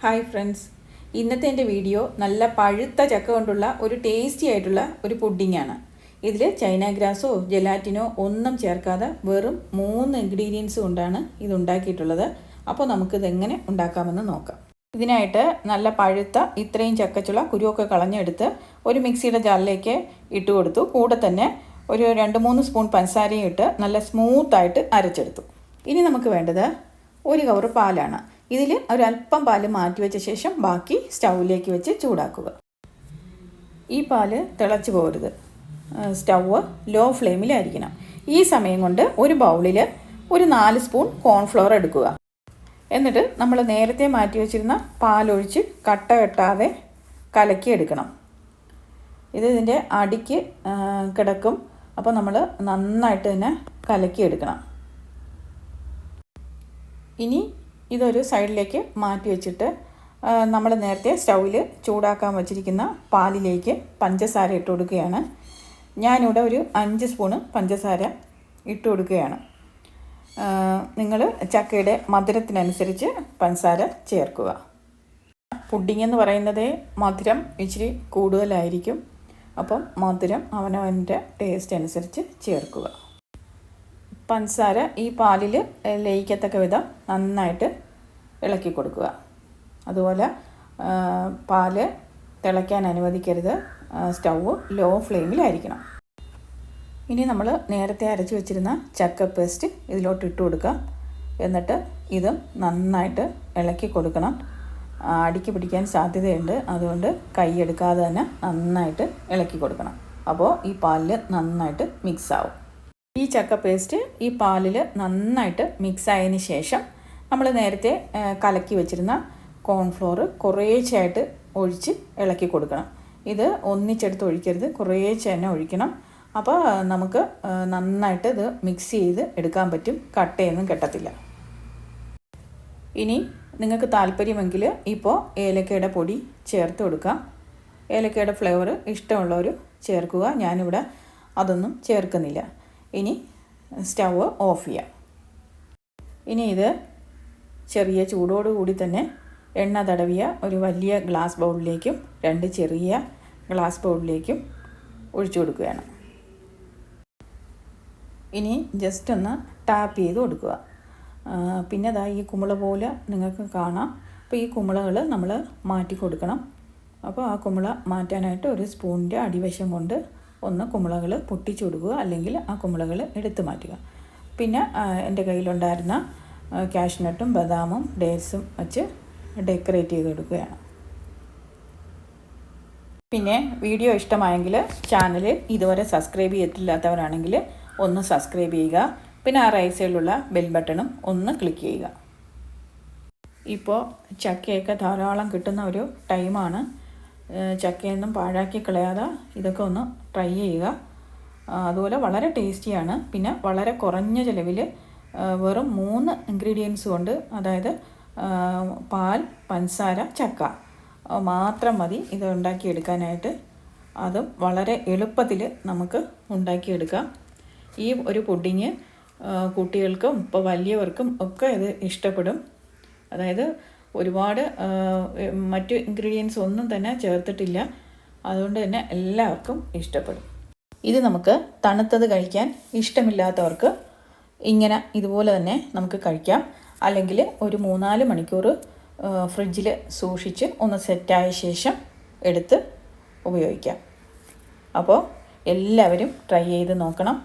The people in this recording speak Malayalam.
ഹായ് ഫ്രണ്ട്സ് ഇന്നത്തെ എന്റെ വീഡിയോ നല്ല പഴുത്ത ചക്ക കൊണ്ടുള്ള ഒരു ടേസ്റ്റി ആയിട്ടുള്ള ഒരു പുഡിങ്ങാണ് ഇതിൽ ചൈന ഗ്രാസോ ജെലാറ്റിനോ ഒന്നും ചേർക്കാതെ വെറും മൂന്ന് ഇൻഗ്രീഡിയൻസ് കൊണ്ടാണ് ഇത് ഉണ്ടാക്കിയിട്ടുള്ളത്. അപ്പോൾ നമുക്കിത് എങ്ങനെ ഉണ്ടാക്കാമെന്ന് നോക്കാം. ഇതിനായിട്ട് നല്ല പഴുത്ത ഇത്രയും ചക്കച്ചുള കുരുവൊക്കെ കളഞ്ഞെടുത്ത് ഒരു മിക്സിയുടെ ജാറിലേക്ക് ഇട്ട് കൊടുത്തു. കൂടെ തന്നെ ഒരു രണ്ട് മൂന്ന് സ്പൂൺ പഞ്ചസാരയും ഇട്ട് നല്ല സ്മൂത്തായിട്ട് അരച്ചെടുത്തു. ഇനി നമുക്ക് വേണ്ടത് ഒരു കവർ പാലാണ്. ഇതിൽ ഒരല്പം പാൽ മാറ്റി വെച്ച ശേഷം ബാക്കി സ്റ്റൗവിലേക്ക് വെച്ച് ചൂടാക്കുക. ഈ പാൽ തിളച്ചു പോകരുത്. സ്റ്റൗവ് ലോ ഫ്ലെയിമിലായിരിക്കണം. ഈ സമയം കൊണ്ട് ഒരു ബൗളിൽ ഒരു നാല് സ്പൂൺ കോൺഫ്ലോർ എടുക്കുക. എന്നിട്ട് നമ്മൾ നേരത്തെ മാറ്റി വെച്ചിരുന്ന പാലൊഴിച്ച് കട്ട കെട്ടാതെ കലക്കി എടുക്കണം. ഇത് ഇതിന്റെ അടിക്ക് കിടക്കും. അപ്പോൾ നമ്മൾ നന്നായിട്ട് തന്നെ കലക്കി എടുക്കണം. ഇനി ഇതൊരു സൈഡിലേക്ക് മാറ്റി വെച്ചിട്ട് നമ്മൾ നേരത്തെ സ്റ്റൗവിൽ ചൂടാക്കാൻ വച്ചിരിക്കുന്ന പാലിലേക്ക് പഞ്ചസാര ഇട്ട് കൊടുക്കുകയാണ്. ഞാനിവിടെ ഒരു അഞ്ച് സ്പൂണ് പഞ്ചസാര ഇട്ട് കൊടുക്കുകയാണ്. നിങ്ങൾ ചക്കയുടെ മധുരത്തിനനുസരിച്ച് പഞ്ചസാര ചേർക്കുക. പുഡിംഗ് എന്ന് പറയുന്നത് മധുരം ഇച്ചിരി കൂടുതലായിരിക്കും. അപ്പം മധുരം അവനവന്റെ ടേസ്റ്റ് അനുസരിച്ച് ചേർക്കുക. പഞ്ചസാര ഈ പാലിൽ ലയിക്കത്തക്ക വിധം നന്നായിട്ട് ഇളക്കി കൊടുക്കുക. അതുപോലെ പാൽ തിളയ്ക്കാൻ അനുവദിക്കരുത്. സ്റ്റൗവ് ലോ ഫ്ലെയിമിലായിരിക്കണം. ഇനി നമ്മൾ നേരത്തെ അരച്ച് വെച്ചിരുന്ന ചക്ക പേസ്റ്റ് ഇതിലോട്ട് ഇട്ട് കൊടുക്കുക. എന്നിട്ട് ഇത് നന്നായിട്ട് ഇളക്കി കൊടുക്കണം. അടിക്ക് പിടിക്കാൻ സാധ്യതയുണ്ട്. അതുകൊണ്ട് കൈ എടുക്കാതെ തന്നെ നന്നായിട്ട് ഇളക്കി കൊടുക്കണം. അപ്പോൾ ഈ പാലിൽ നന്നായിട്ട് മിക്സ് ആവും. ഈ ചക്ക പേസ്റ്റ് ഈ പാലിൽ നന്നായിട്ട് മിക്സ് ആയതിന് ശേഷം നമ്മൾ നേരത്തെ കലക്കി വെച്ചിരുന്ന കോൺഫ്ലോർ കുറേശ്ശായിട്ട് ഒഴിച്ച് ഇളക്കി കൊടുക്കണം. ഇത് ഒന്നിച്ചെടുത്ത് ഒഴിക്കരുത്. കുറേശ്ശെ തന്നെ ഒഴിക്കണം. അപ്പോൾ നമുക്ക് നന്നായിട്ട് ഇത് മിക്സ് ചെയ്ത് എടുക്കാൻ പറ്റും. കട്ടയൊന്നും കെട്ടത്തില്ല. ഇനി നിങ്ങൾക്ക് താല്പര്യമെങ്കിൽ ഇപ്പോൾ ഏലക്കയുടെ പൊടി ചേർത്ത് കൊടുക്കാം. ഏലക്കയുടെ ഫ്ലേവർ ഇഷ്ടമുള്ളവർ ചേർക്കുക. ഞാനിവിടെ അതൊന്നും ചേർക്കുന്നില്ല. ഇനി സ്റ്റവ് ഓഫ് ചെയ്യാം. ഇനി ഇത് ചെറിയ ചൂടോടുകൂടി തന്നെ എണ്ണ തടവിയ ഒരു വലിയ ഗ്ലാസ് ബൗളിലേക്കും രണ്ട് ചെറിയ ഗ്ലാസ് ബൗളിലേക്കും ഒഴിച്ചു കൊടുക്കുകയാണ്. ഇനി ജസ്റ്റ് ഒന്ന് ടാപ്പ് ചെയ്ത് കൊടുക്കുക. പിന്നെ അതാ ഈ കുമിള പോലെ നിങ്ങൾക്ക് കാണാം. അപ്പോൾ ഈ കുമിളകൾ നമ്മൾ മാറ്റി കൊടുക്കണം. അപ്പോൾ ആ കുമിള മാറ്റാനായിട്ട് ഒരു സ്പൂണിന്റെ അടിവശം കൊണ്ട് ഒന്ന് കുമിളകൾ പൊട്ടിച്ചു കൊടുക്കുക അല്ലെങ്കിൽ ആ കുമിളകൾ എടുത്തു മാറ്റുക. പിന്നെ എന്റെ കയ്യിലുണ്ടായിരുന്ന കാഷ്നട്ടും ബദാമും ഡേറ്റ്സും വെച്ച് ഡെക്കറേറ്റ് ചെയ്ത് കൊടുക്കുകയാണ്. പിന്നെ വീഡിയോ ഇഷ്ടമായെങ്കിൽ ചാനൽ ഇതുവരെ സബ്സ്ക്രൈബ് ചെയ്തിട്ടില്ലാത്തവരാണെങ്കിൽ ഒന്ന് സബ്സ്ക്രൈബ് ചെയ്യുക. പിന്നെ ആ റൈറ്റ് സൈഡിലുള്ള ബെൽ ബട്ടണും ഒന്ന് ക്ലിക്ക് ചെയ്യുക. ഇപ്പോൾ ചക്കയൊക്കെ ധാരാളം കിട്ടുന്ന ഒരു ടൈമാണ് ചക്കയൊന്നും പാഴാക്കി കളയാതെ ഇതൊക്കെ ഒന്ന് ട്രൈ ചെയ്യുക. അതുപോലെ വളരെ ടേസ്റ്റിയാണ് പിന്നെ വളരെ കുറഞ്ഞ ചിലവിൽ വെറും മൂന്ന് ഇൻഗ്രീഡിയൻസ് കൊണ്ട് അതായത് പാൽ പഞ്ചസാര ചക്ക. മാത്രം മതി ഇത് ഉണ്ടാക്കിയെടുക്കാനായിട്ട്. അതും വളരെ എളുപ്പത്തിൽ നമുക്ക് ഉണ്ടാക്കിയെടുക്കാം. ഈ ഒരു പുഡിങ് കുട്ടികൾക്കും ഇപ്പോൾ വലിയവർക്കും ഒക്കെ ഇത് ഇഷ്ടപ്പെടും. അതായത് ഒരുപാട് മറ്റ് ഇൻഗ്രീഡിയൻസ് ഒന്നും തന്നെ ചേർത്തിട്ടില്ല. അതുകൊണ്ട് തന്നെ എല്ലാവർക്കും ഇഷ്ടപ്പെടും. ഇത് നമുക്ക് തണുത്തത് കഴിക്കാൻ ഇഷ്ടമില്ലാത്തവർക്ക് ഇങ്ങനെ ഇതുപോലെ തന്നെ നമുക്ക് കഴിക്കാം. അല്ലെങ്കിൽ ഒരു മൂന്നാൽ മണിക്കൂർ ഫ്രിഡ്ജിൽ സൂക്ഷിച്ച് ഒന്ന് സെറ്റായ ശേഷം എടുത്ത് ഉപയോഗിക്കാം. അപ്പോൾ എല്ലാവരും ട്രൈ ചെയ്ത് നോക്കണം.